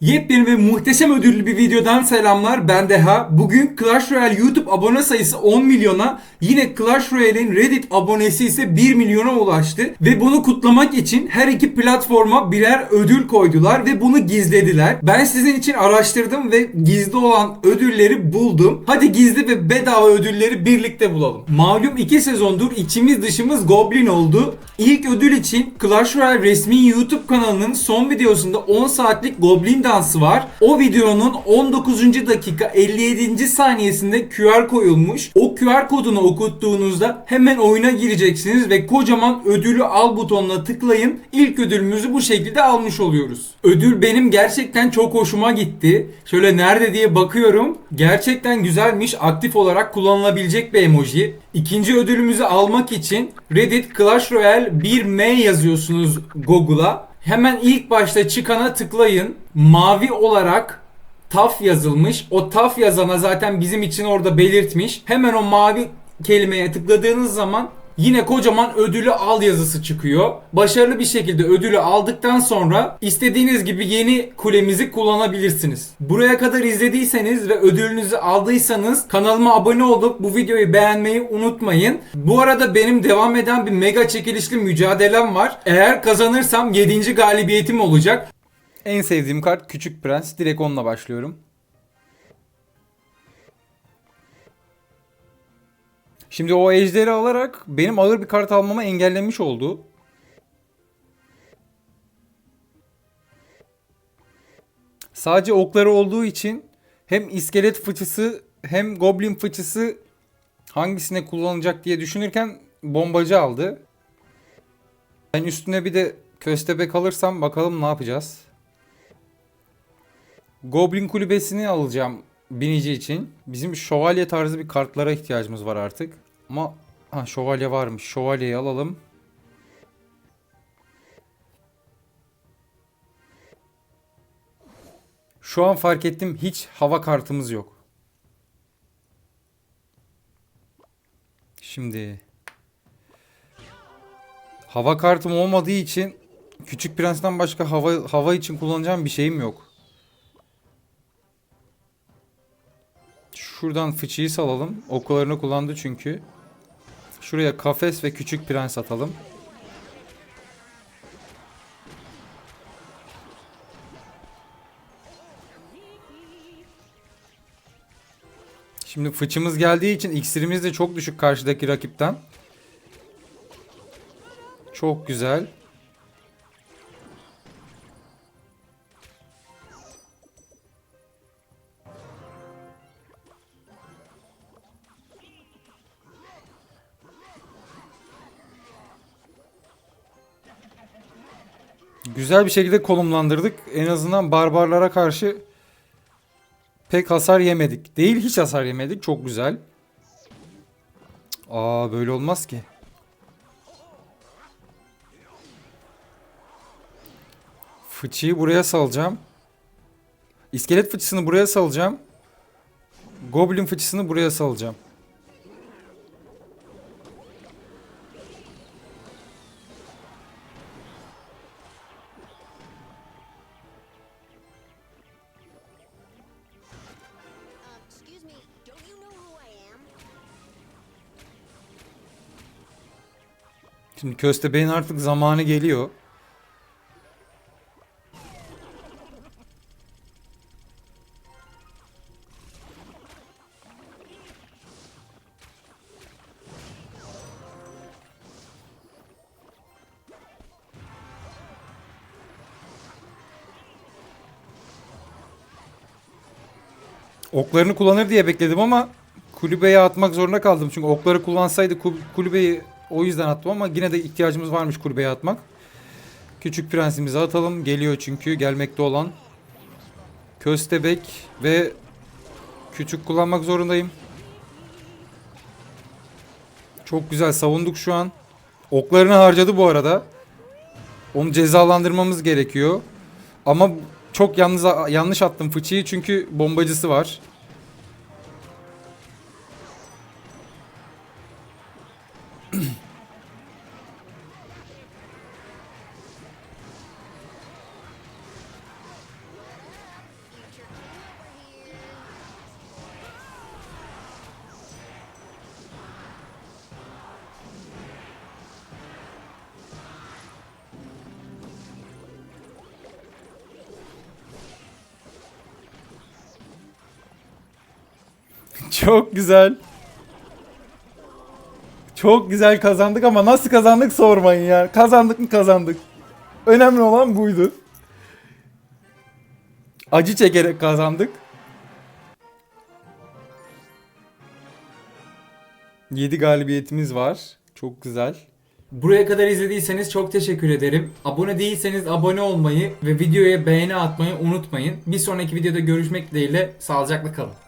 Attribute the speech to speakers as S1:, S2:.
S1: Yepyeni ve muhteşem ödüllü bir videodan selamlar. Ben Deha. Bugün Clash Royale YouTube abone sayısı 10 milyona, yine Clash Royale'in Reddit abonesi ise 1 milyona ulaştı. Ve bunu kutlamak için her iki platforma birer ödül koydular ve bunu gizlediler. Ben sizin için araştırdım ve gizli olan ödülleri buldum. Hadi gizli ve bedava ödülleri birlikte bulalım. Malum 2 sezondur içimiz dışımız Goblin oldu. İlk ödül için Clash Royale resmi YouTube kanalının son videosunda 10 saatlik Goblin dansı var. O videonun 19. dakika 57. saniyesinde QR koyulmuş. O QR kodunu okuttuğunuzda hemen oyuna gireceksiniz ve kocaman ödülü al butonuna tıklayın. İlk ödülümüzü bu şekilde almış oluyoruz. Ödül benim gerçekten çok hoşuma gitti. Şöyle nerede diye bakıyorum. Gerçekten güzelmiş. Aktif olarak kullanılabilecek bir emoji. İkinci ödülümüzü almak için Reddit Clash Royale 1M yazıyorsunuz Google'a. Hemen ilk başta çıkana tıklayın. Mavi olarak TAF yazılmış. O TAF yazana zaten bizim için orada belirtmiş. Hemen o mavi kelimeye tıkladığınız zaman yine kocaman ödülü al yazısı çıkıyor. Başarılı bir şekilde ödülü aldıktan sonra istediğiniz gibi yeni kulemizi kullanabilirsiniz. Buraya kadar izlediyseniz ve ödülünüzü aldıysanız kanalıma abone olup bu videoyu beğenmeyi unutmayın. Bu arada benim devam eden bir mega çekilişli mücadelem var. Eğer kazanırsam 7. galibiyetim olacak. En sevdiğim kart Küçük Prens. Direkt onunla başlıyorum. Şimdi o ejderi alarak benim ağır bir kart almamı engellemiş oldu. Sadece okları olduğu için hem iskelet fıçısı hem goblin fıçısı hangisine kullanılacak diye düşünürken bombacı aldı. Ben üstüne bir de köstebek alırsam bakalım ne yapacağız. Goblin kulübesini alacağım binici için. Bizim şövalye tarzı bir kartlara ihtiyacımız var artık. Ama ha şövalye varmış. Şövalyeyi alalım. Şu an fark ettim hiç hava kartımız yok. Şimdi hava kartım olmadığı için Küçük Prens'ten başka hava hava için kullanacağım bir şeyim yok. Şuradan fıçıyı salalım. Oklarını kullandı çünkü. Şuraya kafes ve küçük prens atalım. Şimdi fıçımız geldiği için iksirimiz de çok düşük karşıdaki rakipten. Çok güzel. Güzel bir şekilde konumlandırdık. En azından barbarlara karşı pek hasar yemedik. Değil hiç hasar yemedik. Çok güzel. Aa böyle olmaz ki. Fıçıyı buraya salacağım. İskelet fıçısını buraya salacağım. Goblin fıçısını buraya salacağım. Şimdi köstebeğin artık zamanı geliyor. Oklarını kullanır diye bekledim ama kulübeye atmak zorunda kaldım. Çünkü okları kullansaydı kul- kulübeyi o yüzden attım ama yine de ihtiyacımız varmış kulübeye atmak. Küçük prensimizi atalım. Geliyor çünkü gelmekte olan. Köstebek ve küçük kullanmak zorundayım. Çok güzel savunduk şu an. Oklarını harcadı bu arada. Onu cezalandırmamız gerekiyor. Ama çok yalnız yanlış attım fıçıyı çünkü bombacısı var.
S2: Çok güzel. Çok güzel kazandık ama nasıl kazandık sormayın ya. Kazandık mı kazandık. Önemli olan buydu. Acı çekerek kazandık. 7 galibiyetimiz var. Çok güzel.
S1: Buraya kadar izlediyseniz çok teşekkür ederim. Abone değilseniz abone olmayı ve videoya beğeni atmayı unutmayın. Bir sonraki videoda görüşmek dileğiyle sağlıcakla kalın.